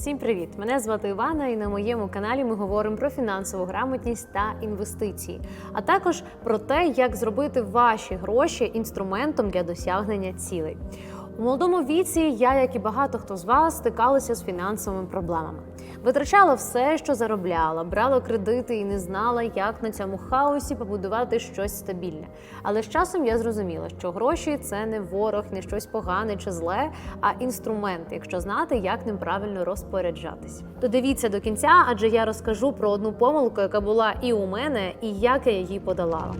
Всім привіт! Мене звати Івана, і на моєму каналі ми говоримо про фінансову грамотність та інвестиції, а також про те, як зробити ваші гроші інструментом для досягнення цілей. У молодому віці я, як і багато хто з вас, стикалася з фінансовими проблемами. Витрачала все, що заробляла, брала кредити і не знала, як на цьому хаосі побудувати щось стабільне. Але з часом я зрозуміла, що гроші це не ворог, не щось погане чи зле, а інструмент, якщо знати, як ним правильно розпоряджатись. Додивіться до кінця, адже я розкажу про одну помилку, яка була і у мене, і як я її подолала.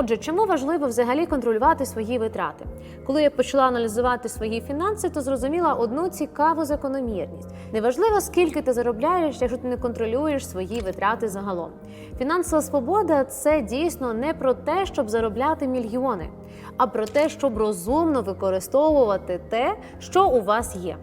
Отже, чому важливо взагалі контролювати свої витрати? Коли я почала аналізувати свої фінанси, то зрозуміла одну цікаву закономірність. Неважливо, скільки ти заробляєш, якщо ти не контролюєш свої витрати загалом. Фінансова свобода це дійсно не про те, щоб заробляти мільйони, а про те, щоб розумно використовувати те, що у вас є.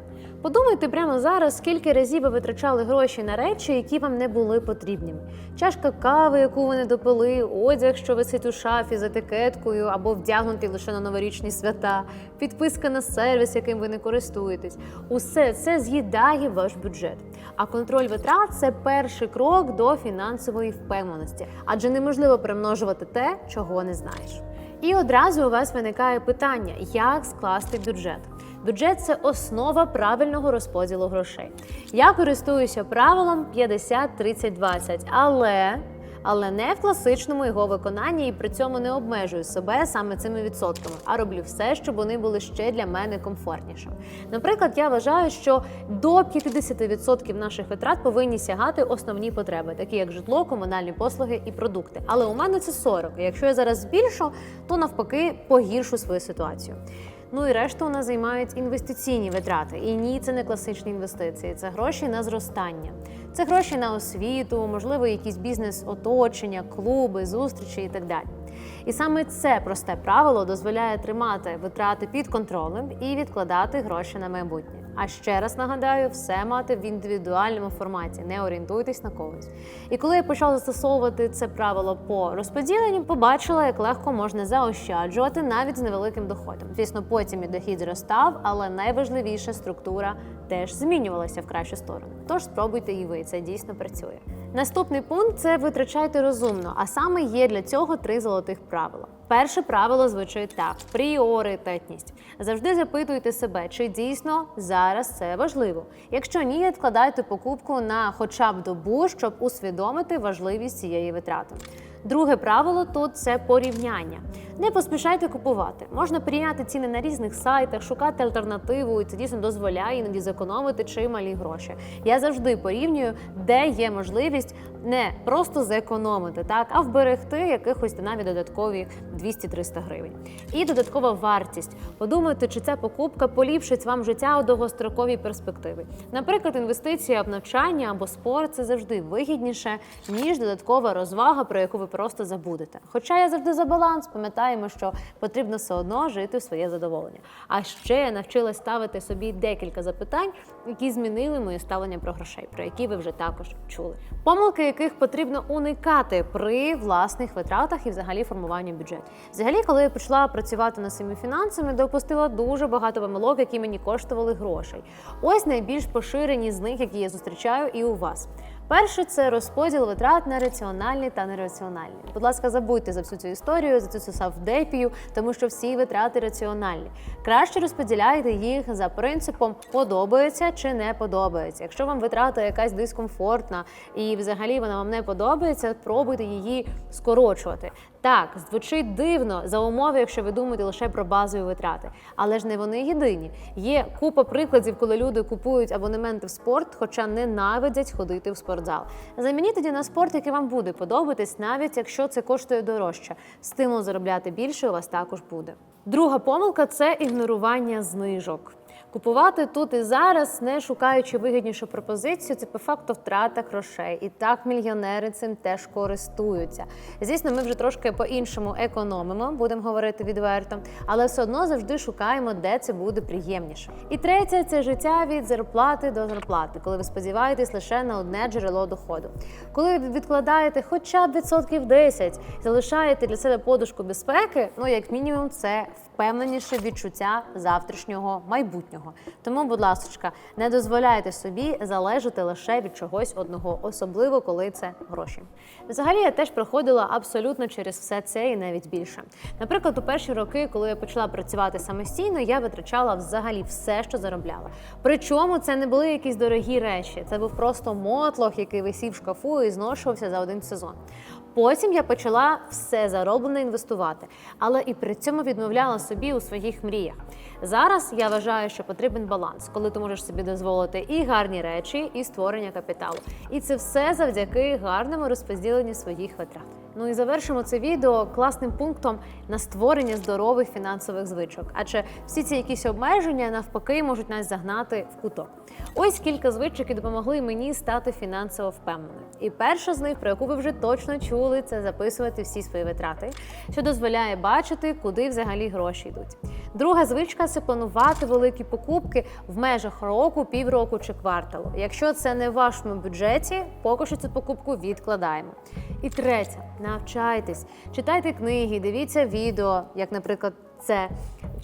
Подумайте прямо зараз, скільки разів ви витрачали гроші на речі, які вам не були потрібними. Чашка кави, яку ви не допили, одяг, що висить у шафі з етикеткою або вдягнутий лише на новорічні свята, підписка на сервіс, яким ви не користуєтесь. Усе це з'їдає ваш бюджет. А контроль витрат це перший крок до фінансової впевненості, адже неможливо примножувати те, чого не знаєш. І одразу у вас виникає питання, як скласти бюджет. Бюджет це основа правильного розподілу грошей. Я користуюся правилом 50-30-20, але але не в класичному його виконанні і при цьому не обмежую себе саме цими відсотками, а роблю все, щоб вони були ще для мене комфортнішими. Наприклад, я вважаю, що до 50% наших витрат повинні сягати основні потреби, такі як житло, комунальні послуги і продукти. Але у мене це 40. І Якщо я зараз збільшу, то навпаки погіршу свою ситуацію. Ну і решту нас займають інвестиційні витрати. І ні, це не класичні інвестиції, це гроші на зростання. Це гроші на освіту, можливо, якісь бізнес-оточення, клуби, зустрічі і так далі. І саме це просте правило дозволяє тримати витрати під контролем і відкладати гроші на майбутнє. А ще раз нагадаю, все мати в індивідуальному форматі, не орієнтуйтесь на когось. І коли я почала застосовувати це правило по розподіленню, побачила, як легко можна заощаджувати навіть з невеликим доходом. Звісно, потім і дохід зростав, але найважливіша структура теж змінювалася в кращу сторону. Тож спробуйте і ви, це дійсно працює. Наступний пункт це витрачайте розумно, а саме є для цього три золотих правила. Перше правило звучить так: пріоритетність. Завжди запитуйте себе, чи дійсно зараз це важливо. Якщо ні, відкладайте покупку на хоча б добу, щоб усвідомити важливість цієї витрати. Друге правило тут це порівняння. Не поспішайте купувати. Можна порівняти ціни на різних сайтах, шукати альтернативу, і це дійсно дозволяє іноді зекономити чималі гроші. Я завжди порівнюю, де є можливість не просто зекономити, так а вберегти якихось навіть додаткові 200-300 гривень. І додаткова вартість. Подумайте, чи ця покупка поліпшить вам життя у довгостроковій перспективі. Наприклад, інвестиція в навчання або спорт це завжди вигідніше, ніж додаткова розвага, про яку ви просто забудете. Хоча я завжди за баланс, пам'ятаємо, що потрібно все одно жити в своє задоволення. А ще я навчилась ставити собі декілька запитань, які змінили моє ставлення про грошей, про які ви вже також чули. Помилки, яких потрібно уникати при власних витратах і взагалі формуванні бюджету. Взагалі, коли я почала працювати над своїми фінансами, допустила дуже багато помилок, які мені коштували грошей. Ось найбільш поширені з них, які я зустрічаю і у вас. Перше це розподіл витрат на раціональні та нераціональні. Будь ласка, забудьте за всю цю історію, за цю савдепію, тому що всі витрати раціональні. Краще розподіляйте їх за принципом подобається чи не подобається. Якщо вам витрата якась дискомфортна і взагалі вона вам не подобається, пробуйте її скорочувати. Так, звучить дивно за умови, якщо ви думаєте лише про базові витрати, але ж не вони єдині. Є купа прикладів, коли люди купують абонементи в спорт, хоча ненавидять ходити в спортзал. Замініть тоді на спорт, який вам буде подобатись, навіть якщо це коштує дорожче. Стимул заробляти більше у вас також буде. Друга помилка це ігнорування знижок. Купувати тут і зараз, не шукаючи вигіднішу пропозицію, це по факту втрата грошей. І так мільйонери цим теж користуються. Звісно, ми вже трошки по-іншому економимо, будемо говорити відверто, але все одно завжди шукаємо, де це буде приємніше. І третє це життя від зарплати до зарплати, коли ви сподіваєтесь лише на одне джерело доходу. Коли ви відкладаєте хоча б відсотків 10, залишаєте для себе подушку безпеки, ну як мінімум, це впевненіше відчуття завтрашнього майбутнього. Тому, будь ласка, не дозволяйте собі залежати лише від чогось одного, особливо коли це гроші. Взагалі, я теж проходила абсолютно через все це і навіть більше. Наприклад, у перші роки, коли я почала працювати самостійно, я витрачала взагалі все, що заробляла. Причому це не були якісь дорогі речі, це був просто мотлох, який висів в шкафу і зношувався за один сезон. Потім я почала все зароблене інвестувати, але і при цьому відмовляла собі у своїх мріях. Зараз я вважаю, що потрібен баланс, коли ти можеш собі дозволити і гарні речі, і створення капіталу. І це все завдяки гарному розподіленню своїх витрат. Ну і завершимо це відео класним пунктом на створення здорових фінансових звичок. Адже всі ці якісь обмеження навпаки можуть нас загнати в куток. Ось кілька звичок, які допомогли мені стати фінансово впевненою. І перша з них, про яку ви вже точно чули, це записувати всі свої витрати, що дозволяє бачити, куди взагалі гроші йдуть. Друга звичка це планувати великі покупки в межах року, півроку чи кварталу. Якщо це не в вашому бюджеті, поки що цю покупку відкладаємо. І третє, навчайтесь, читайте книги, дивіться відео, як, наприклад, це.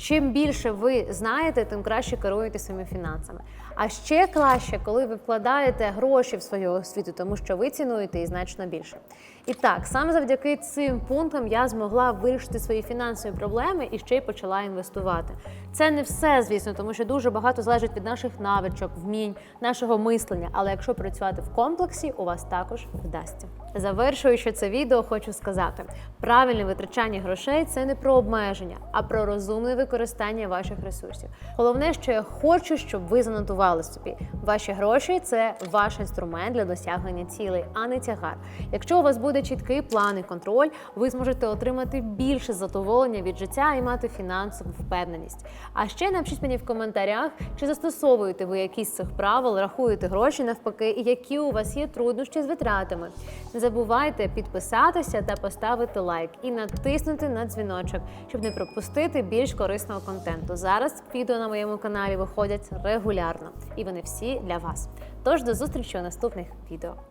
Чим більше ви знаєте, тим краще керуєте своїми фінансами. А ще краще, коли ви вкладаєте гроші в свою освіту, тому що ви цінуєте її значно більше. І так, саме завдяки цим пунктам я змогла вирішити свої фінансові проблеми і ще й почала інвестувати. Це не все, звісно, тому що дуже багато залежить від наших навичок, вмінь, нашого мислення. Але якщо працювати в комплексі, у вас також вдасться. Завершуючи це відео, хочу сказати: правильне витрачання грошей це не про обмеження, а про розумне використання ваших ресурсів. Головне, що я хочу, щоб ви занотували собі. Ваші гроші це ваш інструмент для досягнення цілей, а не тягар. Якщо у вас буде чіткий план і контроль, ви зможете отримати більше задоволення від життя і мати фінансову впевненість. А ще напишіть мені в коментарях, чи застосовуєте ви якісь з цих правил, рахуєте гроші навпаки, і які у вас є труднощі з витратами. Не забувайте підписатися та поставити лайк і натиснути на дзвіночок, щоб не пропустити більш корисного контенту. Зараз відео на моєму каналі виходять регулярно, і вони всі для вас. Тож до зустрічі у наступних відео.